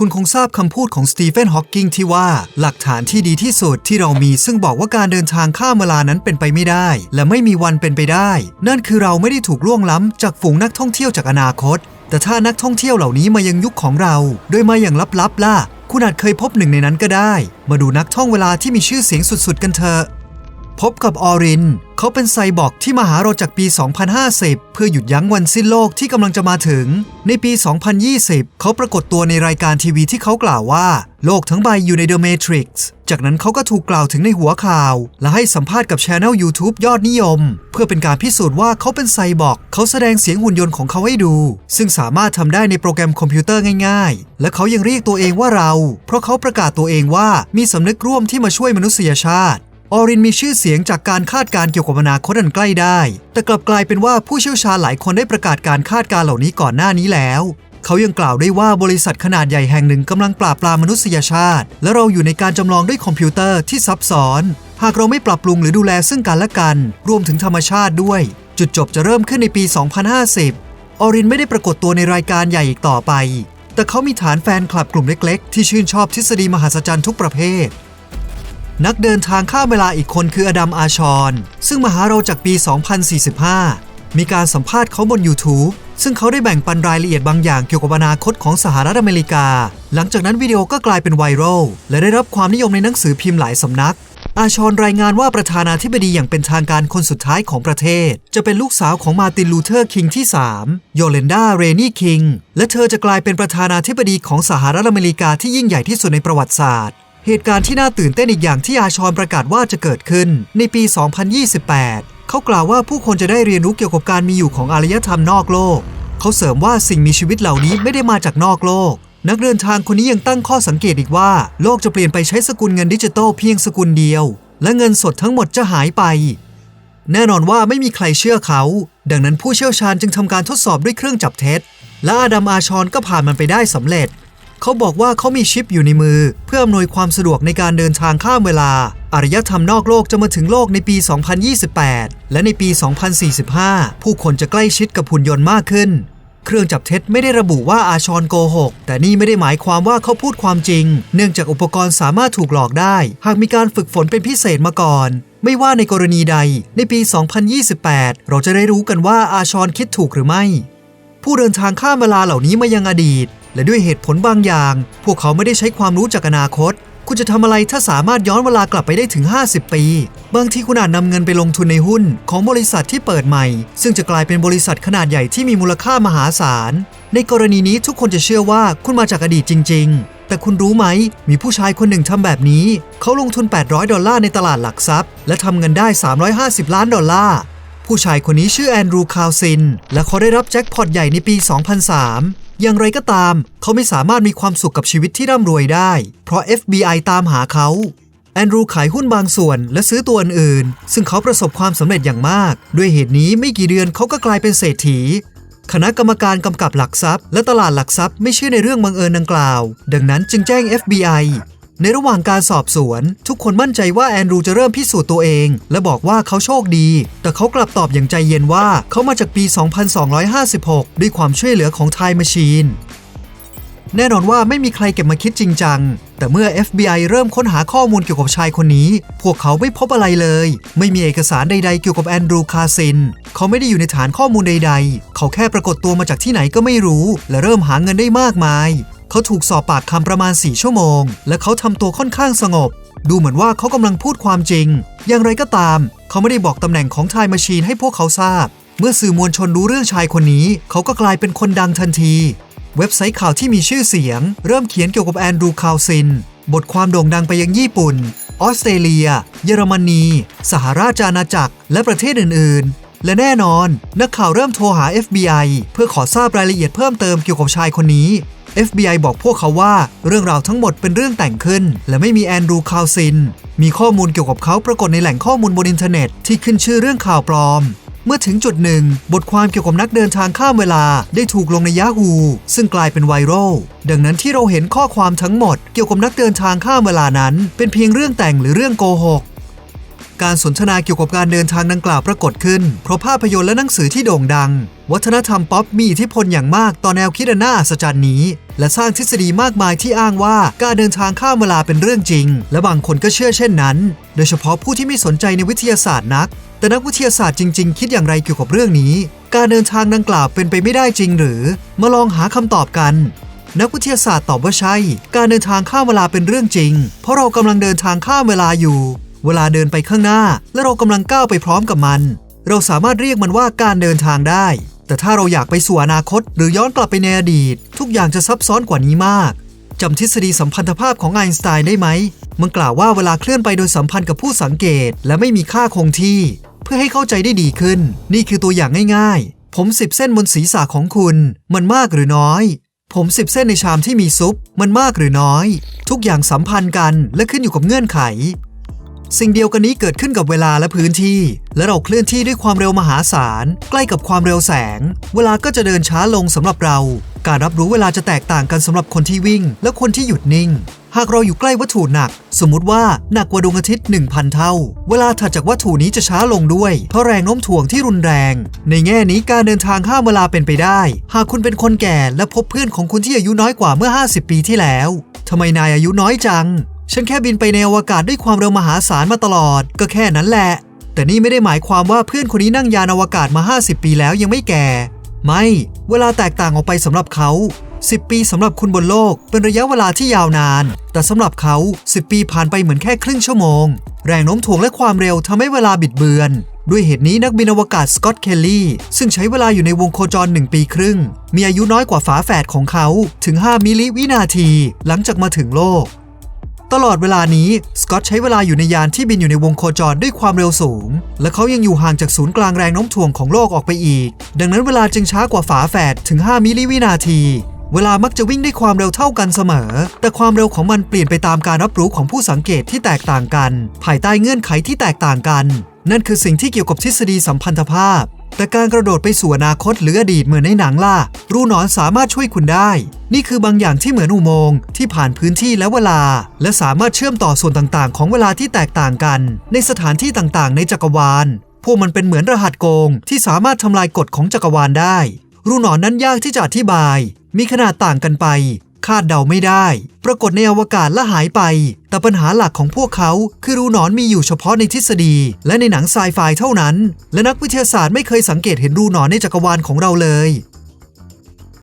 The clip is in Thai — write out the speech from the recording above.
คุณคงทราบคำพูดของสตีเฟนฮอว์กิงที่ว่า หลักฐานที่ดีที่สุดที่เรามีซึ่งบอกว่าการเดินทางข้ามเวลานั้นเป็นไปไม่ได้ และไม่มีวันเป็นไปได้ นั่นคือเราไม่ได้ถูกล่วงล้ำจากฝูงนักท่องเที่ยวจากอนาคต แต่ถ้านักท่องเที่ยวเหล่านี้มายังยุคของเรา โดยมาอย่างลับๆล่ะคุณอาจเคยพบหนึ่งในนั้นก็ได้ มาดูนักท่องเวลาที่มีชื่อเสียงสุดๆกันเถอะ พบกับออริน เขาเป็นไซบอร์กที่มาหาเราจากปี 2050 เพื่อหยุดยั้งวันสิ้นโลกที่กำลังจะมาถึง ในปี 2020 เขาปรากฏตัวในรายการทีวีที่เขากล่าวว่า โลกทั้งใบอยู่ใน The Matrix จากนั้นเขาก็ถูกกล่าวถึงในหัวข่าว และให้สัมภาษณ์กับช anel YouTube ยอดนิยม เพื่อเป็นการพิสูจน์ว่าเขาเป็นไซบอร์กเขาแสดงเสียงหุ่นยนต์ของเขาให้ดู ซึ่งสามารถทำได้ในโปรแกรมคอมพิวเตอร์ง่ายๆ และเขายังเรียกตัวเองว่าเรา เพราะเขาประกาศตัวเองว่ามีสำนึกร่วมที่มาช่วยมนุษยชาติ ออรินมีชื่อเสียงจากการคาดการเกี่ยวกับอนาคตอันใกล้ได้ แต่กลับกลายเป็นว่าผู้เชี่ยวชาญหลายคนได้ประกาศการคาดการเหล่านี้ก่อนหน้านี้แล้ว เขายังกล่าวได้ว่าบริษัทขนาดใหญ่แห่งหนึ่งกำลังปราบปรามมนุษยชาติ และเราอยู่ในการจำลองด้วยคอมพิวเตอร์ที่ซับซ้อน หากเราไม่ปรับปรุงหรือดูแลซึ่งกันและกัน รวมถึงธรรมชาติด้วย จุดจบจะเริ่มขึ้นในปี 2050 ออรินไม่ได้ปรากฏตัวในรายการใหญ่อีกต่อไป แต่เขามีฐานแฟนคลับกลุ่มเล็ก ๆ ที่ชื่นชอบทฤษฎีมหัศจรรย์ทุกประเภท นักเดินทางข้ามเวลาอีกคนคืออดัมอาชอน ซึ่งมาหาเราจากปี 2045 มีการสัมภาษณ์เขาบน YouTube ซึ่งเขาได้แบ่งปันรายละเอียดบางอย่างเกี่ยวกับอนาคตของสหรัฐอเมริกา หลังจากนั้นวิดีโอก็กลายเป็นไวรัลและได้รับความนิยมในหนังสือพิมพ์หลายสำนัก อาชอนรายงานว่าประธานาธิบดีอย่างเป็นทางการคนสุดท้ายของประเทศ จะเป็นลูกสาวของมาตินลูเทอร์คิงที่3โยเลนดาเรนี่คิง และเธอจะกลายเป็นประธานาธิบดีของสหรัฐอเมริกาที่ยิ่งใหญ่ที่สุดในประวัติศาสตร์ เหตุการณ์ที่น่าตื่นเต้นอีกอย่างที่อาชอนประกาศว่าจะเกิดขึ้น ในปี 2028 เขากล่าวว่าผู้คนจะได้เรียนรู้เกี่ยวกับการมีอยู่ของอารยธรรมนอกโลก เขาเสริมว่าสิ่งมีชีวิตเหล่านี้ไม่ได้มาจากนอกโลก นักเดินทางคนนี้ยังตั้งข้อสังเกตอีกว่า โลกจะเปลี่ยนไปใช้สกุลเงินดิจิตอลเพียงสกุลเดียว และเงินสดทั้งหมดจะหายไป แน่นอนว่าไม่มีใครเชื่อเขา ดังนั้นผู้เชี่ยวชาญจึงทำการทดสอบด้วยเครื่องจับเท็จ และอาดัมอาชอนก็ผ่านมันไปได้สำเร็จ เขาบอกว่าเขามีชิปอยู่ในมือ เพื่ออำนวยความสะดวกในการเดินทางข้ามเวลา อารยธรรมนอกโลกจะมาถึงโลกในปี 2028 และในปี 2045 ผู้คนจะใกล้ชิดกับหุ่นยนต์มากขึ้น เครื่องจับเท็จไม่ได้ระบุว่าอาชอนโกหก แต่นี่ไม่ได้หมายความว่าเขาพูดความจริง เนื่องจากอุปกรณ์สามารถถูกหลอกได้ หากมีการฝึกฝนเป็นพิเศษมาก่อนไม่ว่าในกรณีใด ในปี 2028 เราจะได้รู้กันว่าอาชอนคิดถูกหรือไม่ ผู้เดินทางข้ามเวลาเหล่านี้มายังอดีต และด้วยเหตุผลบางอย่าง พวกเขาไม่ได้ใช้ความรู้จากอนาคต คุณจะทำอะไรถ้าสามารถย้อนเวลากลับไปได้ถึง 50 ปี บางทีคุณอาจนำเงินไปลงทุนในหุ้นของบริษัทที่เปิดใหม่ ซึ่งจะกลายเป็นบริษัทขนาดใหญ่ที่มีมูลค่ามหาศาล ในกรณีนี้ทุกคนจะเชื่อว่าคุณมาจากอดีตจริง ๆแต่คุณรู้ไหม มีผู้ชายคนหนึ่งทำแบบนี้ เขาลงทุน 800 ดอลลาร์ในตลาดหลักทรัพย์ และทำเงินได้ 350 ล้านดอลลาร์ ผู้ชายคนนี้ชื่อแอนดรูคาวซิน และเขาได้รับแจ็คพอตใหญ่ในปี 2003 อย่างไรก็ตาม เขาไม่สามารถมีความสุขกับชีวิตที่ร่ำรวยได้ เพราะ FBI ตามหาเขาแอนดรูขายหุ้นบางส่วนและซื้อตัวอื่นๆ ซึ่งเขาประสบความสำเร็จอย่างมาก ด้วยเหตุนี้ไม่กี่เดือนเขาก็กลายเป็นเศรษฐี คณะกรรมการกำกับหลักทรัพย์ และตลาดหลักทรัพย์ไม่เชื่อในเรื่องบังเอิญดังกล่าว ดังนั้นจึงแจ้ง FBI ในระหว่างการสอบสวน ทุกคนมั่นใจว่าแอนดรูจะเริ่มพิสูจน์ตัวเอง และบอกว่าเขาโชคดี แต่เขากลับตอบอย่างใจเย็นว่าเขามาจากปี 2256 ด้วยความช่วยเหลือของไทม์แมชชีนแน่นอนว่าไม่มีใครเก็บมาคิดจริงจัง แต่เมื่อ FBI เริ่มค้นหาข้อมูลเกี่ยวกับชายคนนี้ พวกเขาไม่พบอะไรเลย ไม่มีเอกสารใดๆเกี่ยวกับแอนดรูคาซิน เขาไม่ได้อยู่ในฐานข้อมูลใดๆ เขาแค่ปรากฏตัวมาจากที่ไหนก็ไม่รู้ และเริ่มหาเงินได้มากมาย เขาถูกสอบปากคำประมาณ 4 ชั่วโมง และเขาทำตัวค่อนข้างสงบ ดูเหมือนว่าเขากำลังพูดความจริง อย่างไรก็ตาม เขาไม่ได้บอกตำแหน่งของไทม์แมชชีนให้พวกเขาทราบ เมื่อสื่อมวลชนรู้เรื่องชายคนนี้ เขาก็กลายเป็นคนดังทันที เว็บไซต์ข่าวที่มีชื่อเสียง เริ่มเขียนเกี่ยวกับแอนดรูคาวซิน บทความโด่งดังไปยังญี่ปุ่น ออสเตรเลีย เยอรมนี สหราชอาณาจักร และประเทศอื่นๆและแน่นอน นักข่าวเริ่มโทรหา FBI เพื่อขอทราบรายละเอียดเพิ่มเติมเกี่ยวกับชายคนนี้ FBI บอกพวกเขาว่าเรื่องราวทั้งหมดเป็นเรื่องแต่งขึ้น และไม่มีแอนดรูคาวซิน มีข้อมูลเกี่ยวกับเขาปรากฏในแหล่งข้อมูลบนอินเทอร์เน็ตที่ขึ้นชื่อเรื่องข่าวปลอมเมื่อถึงจุดหนึ่ง บทความเกี่ยวกับนักเดินทางข้ามเวลาได้ถูกลงใน Yahoo ซึ่งกลายเป็นไวรัลดังนั้นที่เราเห็นข้อความทั้งหมด เกี่ยวกับนักเดินทางข้ามเวลานั้น เป็นเพียงเรื่องแต่งหรือเรื่องโกหก การสนทนาเกี่ยวกับการเดินทางดังกล่าวปรากฏขึ้น เพราะภาพยนตร์และหนังสือที่โด่งดัง วัฒนธรรมป๊อปมีอิทธิพลอย่างมากต่อแนวคิดอันน่าอัศจรรย์นี้ และสร้างทฤษฎีมากมายที่อ้างว่าการเดินทางข้ามเวลาเป็นเรื่องจริง และบางคนก็เชื่อเช่นนั้น โดยเฉพาะผู้ที่ไม่สนใจในวิทยาศาสตร์นัก แต่นักวิทยาศาสตร์จริง ๆ คิดอย่างไรเกี่ยวกับเรื่องนี้ การเดินทางดังกล่าวเป็นไปไม่ได้จริง หรือ มาลองหาคำตอบกันนักวิทยาศาสตร์ตอบว่าใช่ การเดินทางข้ามเวลาเป็นเรื่องจริง เพราะเรากำลังเดินทางข้ามเวลาอยู่ เวลาเดินไปข้างหน้า และเรากำลังก้าวไปพร้อมกับมัน เราสามารถเรียกมันว่าการเดินทางได้ แต่ถ้าเราอยากไปสู่อนาคต หรือย้อนกลับไปในอดีต ทุกอย่างจะซับซ้อนกว่านี้มากจำทฤษฎีสัมพันธภาพของไอน์สไตน์ได้ไหม มันกล่าวว่าเวลาเคลื่อนไปโดยสัมพันธ์กับผู้สังเกต และไม่มีค่าคงที่ เพื่อให้เข้าใจได้ดีขึ้น นี่คือตัวอย่างง่ายๆ ผมสิบเส้นบนศีรษะของคุณ มันมากหรือน้อย ผมสิบเส้นในชามที่มีซุป มันมากหรือน้อย ทุกอย่างสัมพันธ์กันและขึ้นอยู่กับเงื่อนไข สิ่งเดียวกันนี้เกิดขึ้นกับเวลาและพื้นที่ และเราเคลื่อนที่ด้วยความเร็วมหาศาล ใกล้กับความเร็วแสง เวลาก็จะเดินช้าลงสำหรับเรา การรับรู้เวลาจะแตกต่างกันสำหรับคนที่วิ่ง และคนที่หยุดนิ่ง หากเราอยู่ใกล้วัตถุหนัก สมมุติว่าหนักกว่าดวงอาทิตย์ 1,000 เท่า เวลาถัดจากวัตถุนี้จะช้าลงด้วย เพราะแรงโน้มถ่วงที่รุนแรง ในแง่นี้การเดินทางข้ามเวลาเป็นไปได้ หากคุณเป็นคนแก่และพบเพื่อนของคุณที่อายุน้อยกว่าเมื่อ 50 ปีที่แล้วทำไมนายอายุน้อยจัง ฉันแค่บินไปในอวกาศด้วยความเร็วมหาศาลมาตลอด ก็แค่นั้นแหละ แต่นี่ไม่ได้หมายความว่าเพื่อนคนนี้นั่งยานอวกาศมา 50 ปีแล้วยังไม่แก่ ไม่ เวลาแตกต่างออกไปสำหรับเขา 10 ปีสำหรับคุณบนโลก เป็นระยะเวลาที่ยาวนาน แต่สำหรับเขา 10 ปีผ่านไปเหมือนแค่ครึ่งชั่วโมง แรงโน้มถ่วงและความเร็วทำให้เวลาบิดเบือนด้วยเหตุนี้นักบินอวกาศสกอตเคลลี่ซึ่งใช้เวลาอยู่ในวงโคจร 1 ปีครึ่ง มีอายุน้อยกว่าฝาแฝดของเขาถึง 5 มิลลิวินาที หลังจากมาถึงโลก ตลอดเวลานี้สกอตใช้เวลาอยู่ในยานที่บินอยู่ในวงโคจรด้วยความเร็วสูง และเขายังอยู่ห่างจากศูนย์กลางแรงโน้มถ่วงของโลกออกไปอีก ดังนั้นเวลาจึงช้ากว่าฝาแฝดถึง 5 มิลลิวินาที เวลามักจะวิ่งด้วยความเร็วเท่ากันเสมอ แต่ความเร็วของมันเปลี่ยนไปตามการรับรู้ของผู้สังเกตที่แตกต่างกัน ภายใต้เงื่อนไขที่แตกต่างกัน นั่นคือสิ่งที่เกี่ยวกับทฤษฎีสัมพันธภาพ แต่การกระโดดไปสู่อนาคตหรืออดีตเหมือนในหนังล่ะ รูหนอนสามารถช่วยคุณได้ นี่คือบางอย่างที่เหมือนอุโมงค์ที่ผ่านพื้นที่และเวลา และสามารถเชื่อมต่อส่วนต่างๆ ของเวลาที่แตกต่างกัน ในสถานที่ต่างๆ ในจักรวาล พวกมันเป็นเหมือนรหัสโกง ที่สามารถทำลายกฎของจักรวาลได้ รูหนอนนั้นยากที่จะอธิบาย มีขนาดต่างกันไป คาดเดาไม่ได้ ปรากฏในอวกาศและหายไป แต่ปัญหาหลักของพวกเขาคือรูหนอนมีอยู่เฉพาะในทฤษฎี และในหนังไซไฟเท่านั้น และนักวิทยาศาสตร์ไม่เคยสังเกตเห็นรูหนอนในจักรวาลของเราเลย